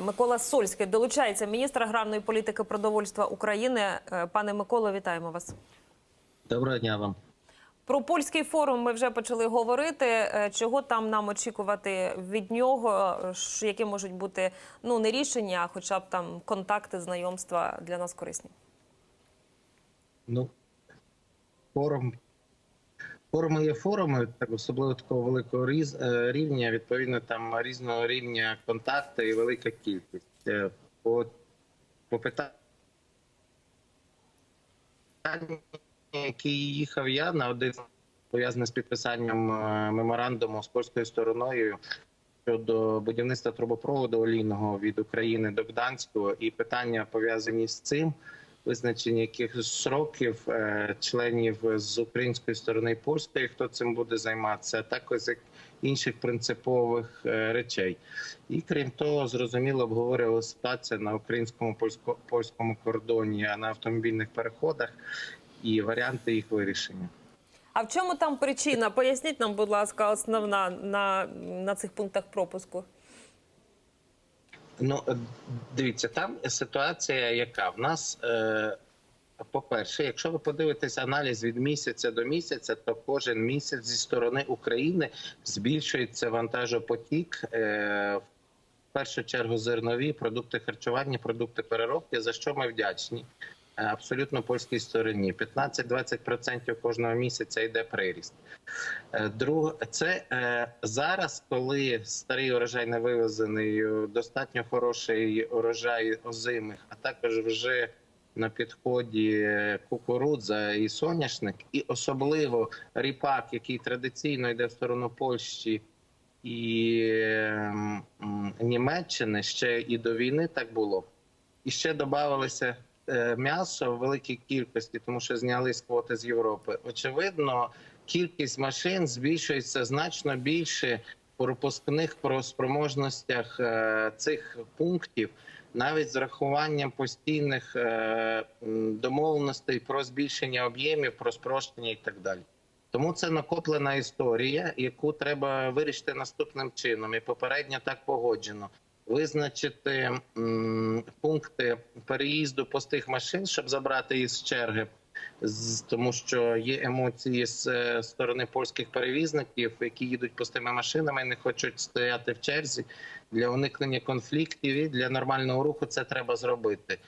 Микола Сольський долучається міністр аграрної політики продовольства України. Е, Пане Миколо, вітаємо вас. Доброго дня вам. Про польський форум ми вже почали говорити. Е, Чого там нам очікувати від нього? Які можуть бути ну не рішення, а хоча б там контакти, знайомства для нас корисні? Ну, форум. Форуми є форуми, так особливо такого великого е, рівня. Відповідно, там різного рівня контакти і велика кількість. Е, По, по питанню, який їхав я на один пов'язаний з підписанням е, меморандуму з польською стороною щодо будівництва трубопроводу олійного від України до Гданського, і питання пов'язані з цим. Визначення якихось сроків е, членів з української сторони і польської, хто цим буде займатися, а також як інших принципових е, речей. І крім того, зрозуміло обговорювали ситуацію на українському польсько польському кордоні, а на автомобільних переходах і варіанти їх вирішення. А в чому там причина? Поясніть нам, будь ласка, основна на, на цих пунктах пропуску. Ну е, дивіться, там ситуація, яка в нас. Е... По-перше, якщо ви подивитесь аналіз від місяця до місяця, то кожен місяць зі сторони України збільшується вантажопотік. Е, в першу чергу зернові продукти харчування, продукти переробки. За що ми вдячні? Абсолютно польській стороні. 15-20% кожного місяця йде приріст. Е, Друге, це е, зараз, коли старий урожай не вивезений, е, достатньо хороший урожай озимих, а також вже на підході кукурудза і соняшник, і особливо ріпак, який традиційно йде в сторону Польщі і ем, Німеччини, ще і до війни так було. І ще додавалося е, м'ясо в великій кількості, тому що зняли з квоти з Європи. Очевидно, кількість машин збільшується значно більше по пропускних про спроможностях е, цих пунктів, навіть з рахуванням постійних е, домовленостей про збільшення об'ємів, про спрощення і так далі. Тому це накоплена історія, яку треба вирішити наступним чином, і попередньо так погоджено. Визначити пункти переїзду пустих машин, щоб забрати їх з черги, тому що є емоції з е, сторони польських перевізників, які їдуть пустими машинами, і не хочуть стояти в черзі для уникнення конфліктів. І для нормального руху це треба зробити.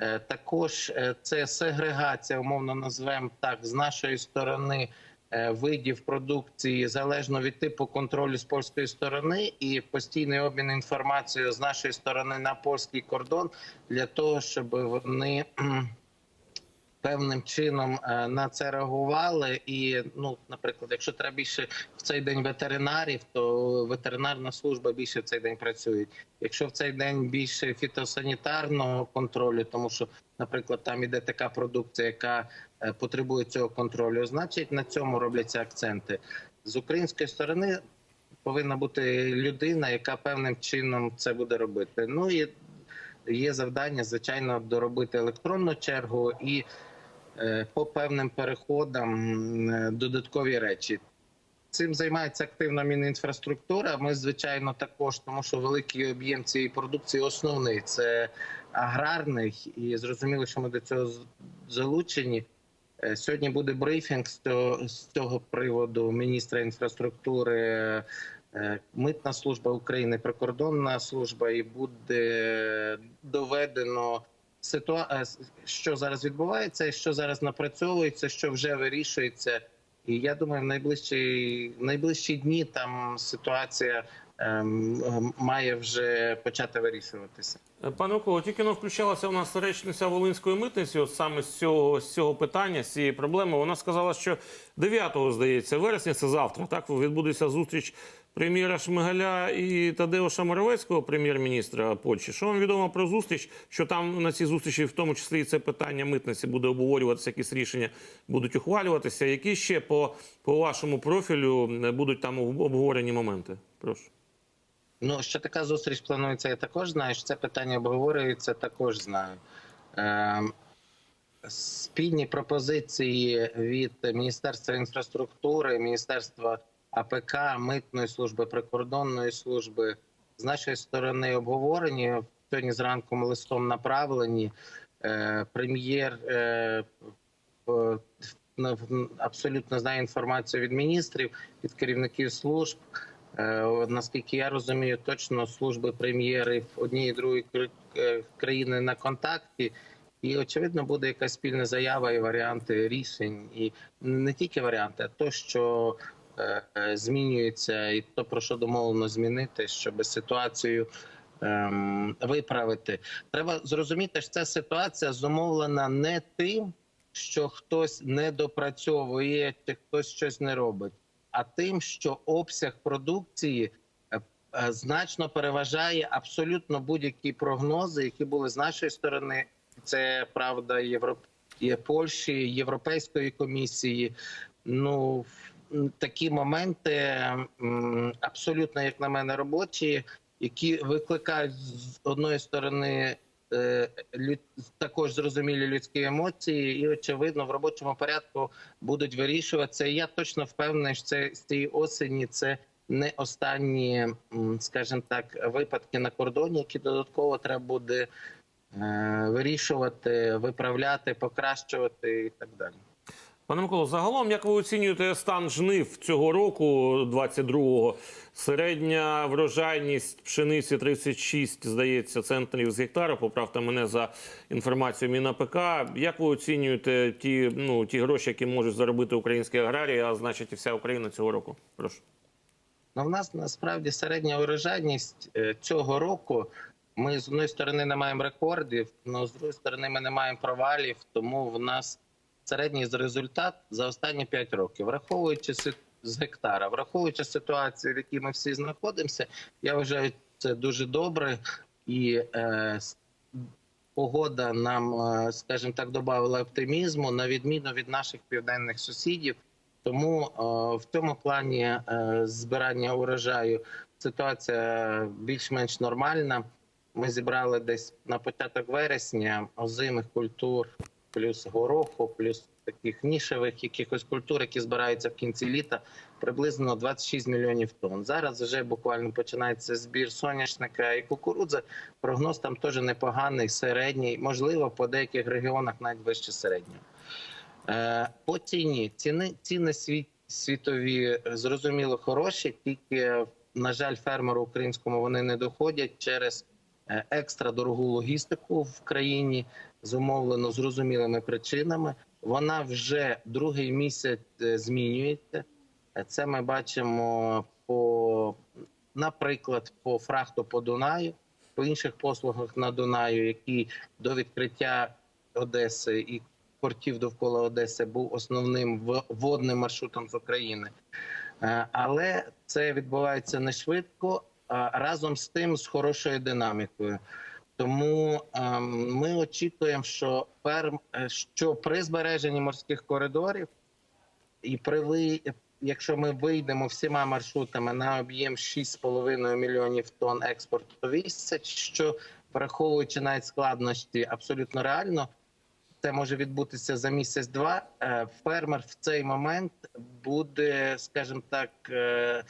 Е, Також е, це сегрегація, умовно назвемо так, з нашої сторони видів продукції залежно від типу контролю з польської сторони, і постійний обмін інформацією з нашої сторони на польський кордон для того, щоб вони певним чином е, на це реагували. І, ну, наприклад, якщо треба більше в цей день ветеринарів, то ветеринарна служба більше в цей день працює. Якщо в цей день більше фітосанітарного контролю, тому що, наприклад, там іде така продукція, яка е, потребує цього контролю, значить на цьому робляться акценти з української сторони. Повинна бути людина, яка певним чином це буде робити. Ну і є завдання, звичайно, доробити електронну чергу і е, по певним переходам е, додаткові речі. Цим займається активно Мінінфраструктура. Ми, звичайно, також, тому що великий об'єм цієї продукції основний це аграрний, і зрозуміло, що ми до цього залучені. Е, Сьогодні буде брифінг з цього, приводу міністра інфраструктури, е, митна служба України, прикордонна служба, і буде доведено ситуа... е, що зараз відбувається, що зараз напрацьовується, що вже вирішується. І я думаю, в найближчі, найближчі дні там ситуація має вже почати вирішуватися. Е, Пане Миколо, тільки но включалася у нас речниця Волинської митниці, от саме з цього, з цього питання, з цієї проблеми. Вона сказала, що 9-го, здається, вересня, це завтра, так, відбудеться зустріч прем'єра Шмигаля і Тадеуша Моровецького, прем'єр-міністра Польщі. Що вам відомо про зустріч? Що там на цій зустрічі, в тому числі і це питання митниці, буде обговорюватися, якісь рішення будуть ухвалюватися. Які ще по, по вашому профілю е, будуть там обговорені моменти? Прошу. Ну, що така зустріч планується, я також знаю. Що це питання обговорюється, також знаю. Ем, спільні пропозиції від Міністерства інфраструктури, Міністерства АПК, Митної служби, прикордонної служби з нашої сторони обговорені. Сьогодні зранку листом направлені. Е, Прем'єр е, е, абсолютно знає інформацію від міністрів, від керівників служб. Е, Наскільки я розумію, точно служби прем'єрів однієї і другої е, країни на контакті. І очевидно буде якась спільна заява і варіанти рішень, і не тільки варіанти, а то, що е, змінюється, і то про що домовлено змінити, щоб ситуацію ем, виправити. Треба зрозуміти, що ця ситуація зумовлена не тим, що хтось не допрацьовує чи хтось щось не робить, а тим, що обсяг продукції е, е, значно переважає абсолютно будь-які прогнози, які були з нашої сторони. Це правда Європ... Польщі, Європейської комісії. Ну такі моменти абсолютно, як на мене, робочі, які викликають з одної сторони також зрозумілі людські емоції, і очевидно в робочому порядку будуть вирішуватися. Я точно впевнений, що це з цієї осені це не останні, скажімо так, випадки на кордоні, які додатково треба буде е, вирішувати, виправляти, покращувати і так далі. Пане Миколо, загалом, як ви оцінюєте стан жнив цього року, 22-го? Середня врожайність пшениці 36, здається, центрів з гектара. Поправте мене за інформацією МінАПК. Як ви оцінюєте ті, ну, ті гроші, які можуть заробити українські аграрії, а значить і вся Україна цього року? Прошу. Ну, в нас насправді середня урожайність е, цього року. Ми з одної сторони не маємо рекордів, але з другої сторони ми не маємо провалів. Тому в нас середній результат за останні 5 років, враховуючи з гектара, враховуючи ситуацію, в якій ми всі знаходимося, я вважаю це дуже добре і е, погода нам, е, скажімо так, додала оптимізму на відміну від наших південних сусідів. Тому е, в цьому плані е, збирання урожаю ситуація більш-менш нормальна. Ми зібрали десь на початок вересня озимих культур, плюс гороху, плюс таких нішевих якихось культур, які збираються в кінці літа, приблизно 26 мільйонів тонн. Зараз вже буквально починається збір соняшника і кукурудзи. Прогноз там теж непоганий, середній, можливо, по деяких регіонах навіть вище середнього. Е, По ціні ціни ціни світ, світові е, зрозуміло хороші, тільки на жаль, фермеру українському вони не доходять через е, екстра дорогу логістику в країні, зумовлено зрозумілими причинами. Вона вже другий місяць е, змінюється. Це ми бачимо по, наприклад, по фрахту по Дунаю, по інших послугах на Дунаю, які до відкриття Одеси і портів довкола Одеси був основним водним маршрутом з України. Е, Але це відбувається не швидко, а разом з тим з хорошою динамікою. Тому ем, ми очікуємо, що ферм, е, що при збереженні морських коридорів і при ви, якщо ми вийдемо всіма маршрутами на об'єм 6,5 мільйонів тонн експорту місяць, що враховуючи навіть складності, абсолютно реально. Це може відбутися за місяць-два. Е, Фермер в цей момент буде, скажімо так, е,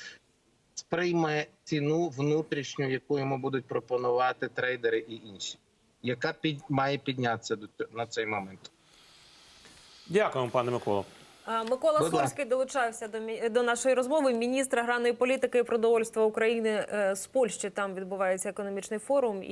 сприйме ціну внутрішню, яку йому будуть пропонувати трейдери і інші, яка під має піднятися до цього- на цей момент. Дякуємо, пане Миколо. Микола Будь ласка. Сольський долучався до мі- до нашої розмови. Міністр аграрної політики і продовольства України е, з Польщі. Там відбувається економічний форум і.